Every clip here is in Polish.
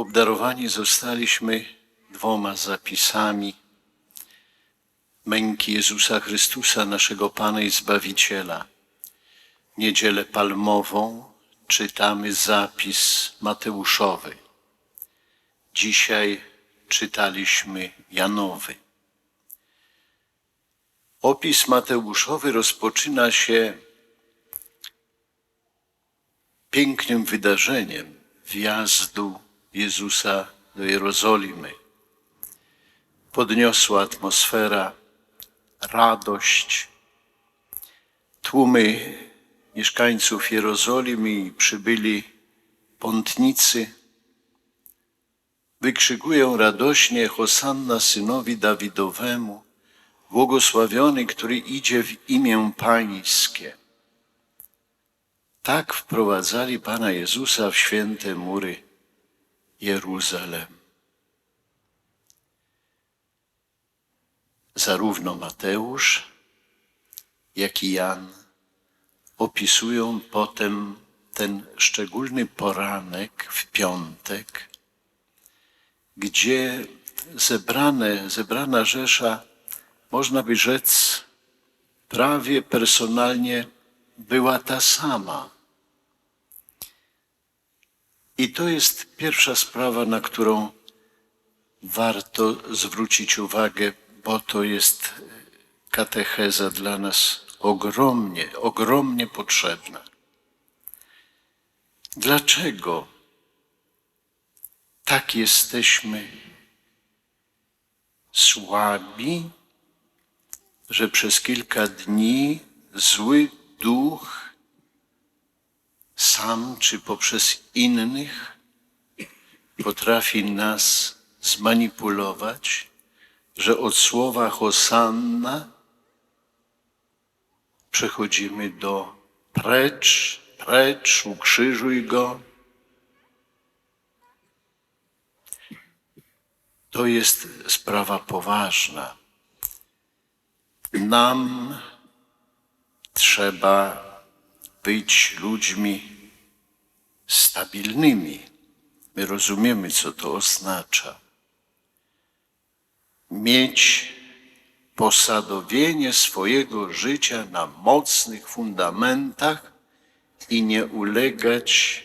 obdarowani zostaliśmy dwoma zapisami męki Jezusa Chrystusa, naszego Pana i Zbawiciela. Niedzielę Palmową czytamy zapis Mateuszowy. Dzisiaj czytaliśmy Janowy. Opis Mateuszowy rozpoczyna się pięknym wydarzeniem wjazdu Jezusa do Jerozolimy. Podniosła atmosfera, radość. Tłumy mieszkańców Jerozolimy przybyli pątnicy wykrzykują radośnie Hosanna synowi Dawidowemu, błogosławiony, który idzie w imię Pańskie. Tak wprowadzali Pana Jezusa w święte mury Jeruzalem. Zarówno Mateusz, jak i Jan opisują potem ten szczególny poranek w piątek, gdzie zebrane, zebrana rzesza, można by rzec, prawie personalnie była ta sama. I to jest pierwsza sprawa, na którą warto zwrócić uwagę, bo to jest katecheza dla nas ogromnie, ogromnie potrzebna. Dlaczego tak jesteśmy słabi, że przez kilka dni zły duch sam czy poprzez innych potrafi nas zmanipulować, że od słowa Hosanna przechodzimy do precz, precz, ukrzyżuj go. To jest sprawa poważna. Nam trzeba być ludźmi stabilnymi. My rozumiemy, co to oznacza. Mieć posadowienie swojego życia na mocnych fundamentach i nie ulegać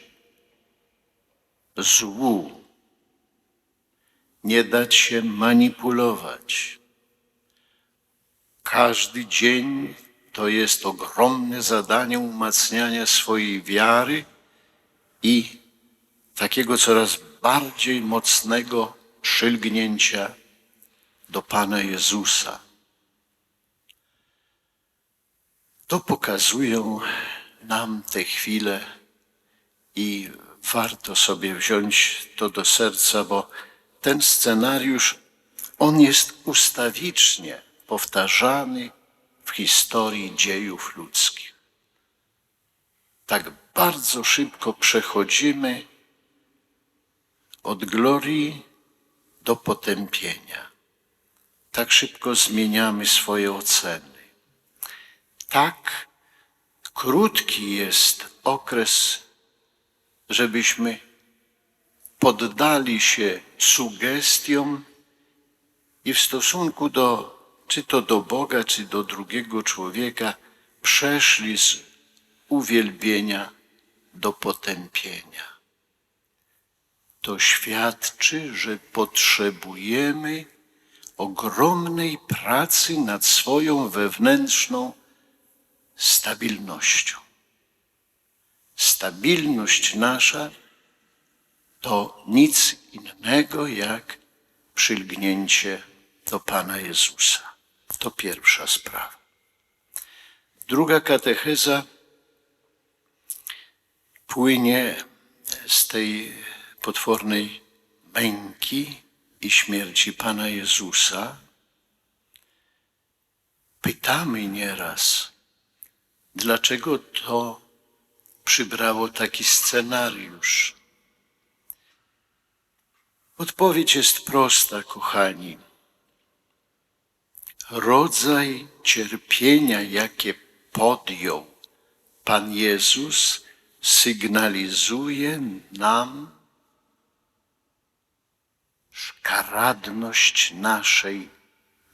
złu, nie dać się manipulować. Każdy dzień to jest ogromne zadanie umacniania swojej wiary i takiego coraz bardziej mocnego przylgnięcia do Pana Jezusa. To pokazują nam te chwile i warto sobie wziąć to do serca, bo ten scenariusz, on jest ustawicznie powtarzany historii dziejów ludzkich. Tak bardzo szybko przechodzimy od glorii do potępienia. Tak szybko zmieniamy swoje oceny. Tak krótki jest okres, żebyśmy poddali się sugestiom i w stosunku do czy to do Boga, czy do drugiego człowieka, przeszli z uwielbienia do potępienia. To świadczy, że potrzebujemy ogromnej pracy nad swoją wewnętrzną stabilnością. Stabilność nasza to nic innego jak przylgnięcie do Pana Jezusa. To pierwsza sprawa. Druga katecheza płynie z tej potwornej męki i śmierci Pana Jezusa. Pytamy nieraz, dlaczego to przybrało taki scenariusz. Odpowiedź jest prosta, kochani rodzaj cierpienia, jakie podjął Pan Jezus, sygnalizuje nam szkaradność naszej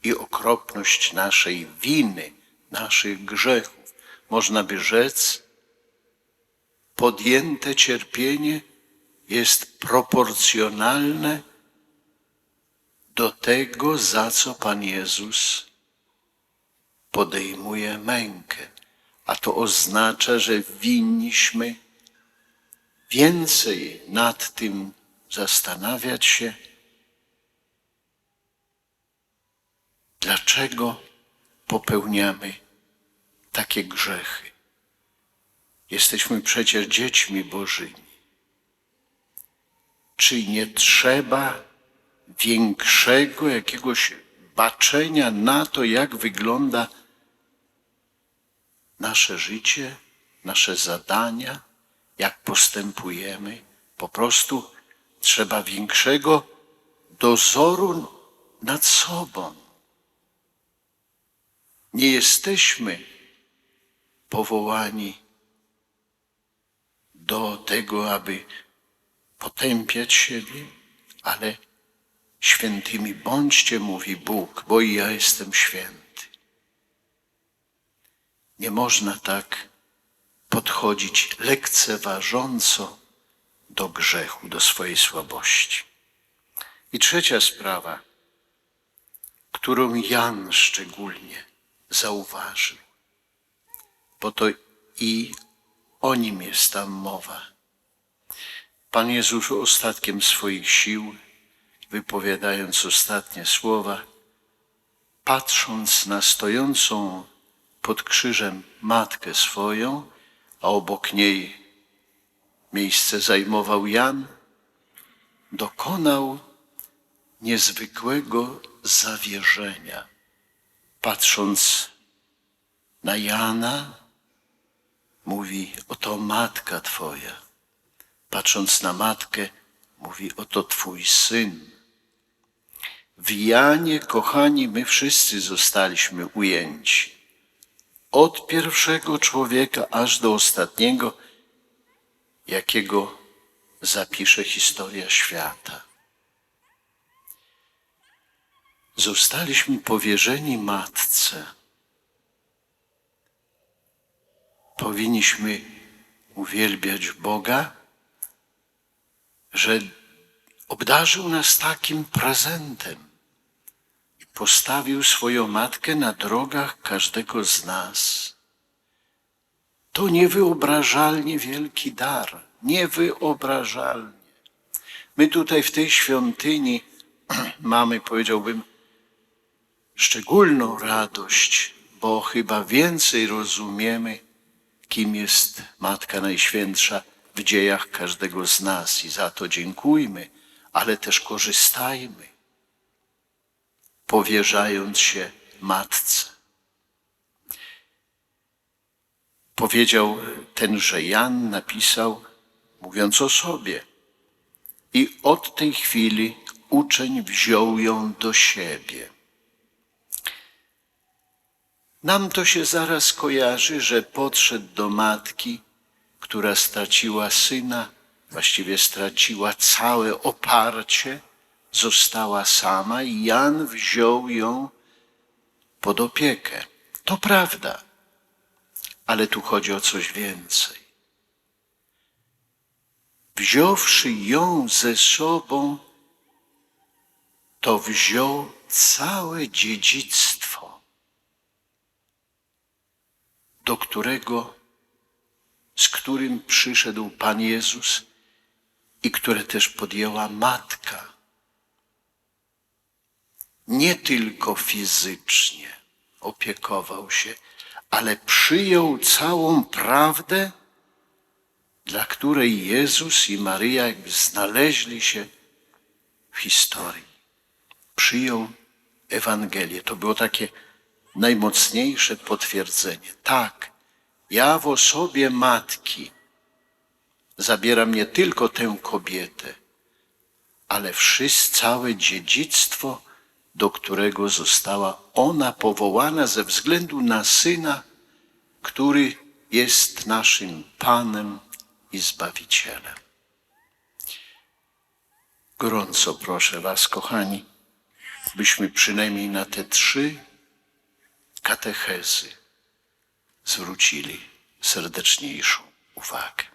i okropność naszej winy, naszych grzechów. Można by rzec, podjęte cierpienie jest proporcjonalne do tego, za co Pan Jezus podejmuje mękę. A to oznacza, że winniśmy więcej nad tym zastanawiać się, dlaczego popełniamy takie grzechy. Jesteśmy przecież dziećmi Bożymi. Czy nie trzeba większego jakiegoś baczenia na to, jak wygląda nasze życie, nasze zadania, jak postępujemy? Po prostu trzeba większego dozoru nad sobą. Nie jesteśmy powołani do tego, aby potępiać siebie, ale świętymi bądźcie, mówi Bóg, bo i ja jestem święty. Nie można tak podchodzić lekceważąco do grzechu, do swojej słabości. I trzecia sprawa, którą Jan szczególnie zauważył, bo to i o nim jest tam mowa. Pan Jezus ostatkiem swoich sił, wypowiadając ostatnie słowa, patrząc na stojącą pod krzyżem matkę swoją, a obok niej miejsce zajmował Jan, dokonał niezwykłego zawierzenia. Patrząc na Jana, mówi: Oto matka Twoja. Patrząc na matkę, mówi: Oto Twój syn. W Janie, kochani, my wszyscy zostaliśmy ujęci. Od pierwszego człowieka aż do ostatniego, jakiego zapisze historia świata. Zostaliśmy powierzeni matce. Powinniśmy uwielbiać Boga, że obdarzył nas takim prezentem postawił swoją matkę na drogach każdego z nas. To niewyobrażalnie wielki dar, niewyobrażalnie. My tutaj w tej świątyni mamy, powiedziałbym, szczególną radość, bo chyba więcej rozumiemy, kim jest Matka Najświętsza w dziejach każdego z nas i za to dziękujmy, ale też korzystajmy, powierzając się Matce. Powiedział tenże Jan, napisał, mówiąc o sobie. I od tej chwili uczeń wziął ją do siebie. Nam to się zaraz kojarzy, że podszedł do matki, która straciła syna, właściwie straciła całe oparcie, została sama i Jan wziął ją pod opiekę. To prawda, ale tu chodzi o coś więcej. Wziąwszy ją ze sobą, to wziął całe dziedzictwo, do którego, z którym przyszedł Pan Jezus i które też podjęła matka. Nie tylko fizycznie opiekował się, ale przyjął całą prawdę, dla której Jezus i Maryja jakby znaleźli się w historii. Przyjął Ewangelię. To było takie najmocniejsze potwierdzenie. Tak, ja w osobie matki zabieram nie tylko tę kobietę, ale wszystko, całe dziedzictwo, do którego została ona powołana ze względu na syna, który jest naszym Panem i Zbawicielem. gorąco proszę Was, kochani, byśmy przynajmniej na te trzy katechezy zwrócili serdeczniejszą uwagę.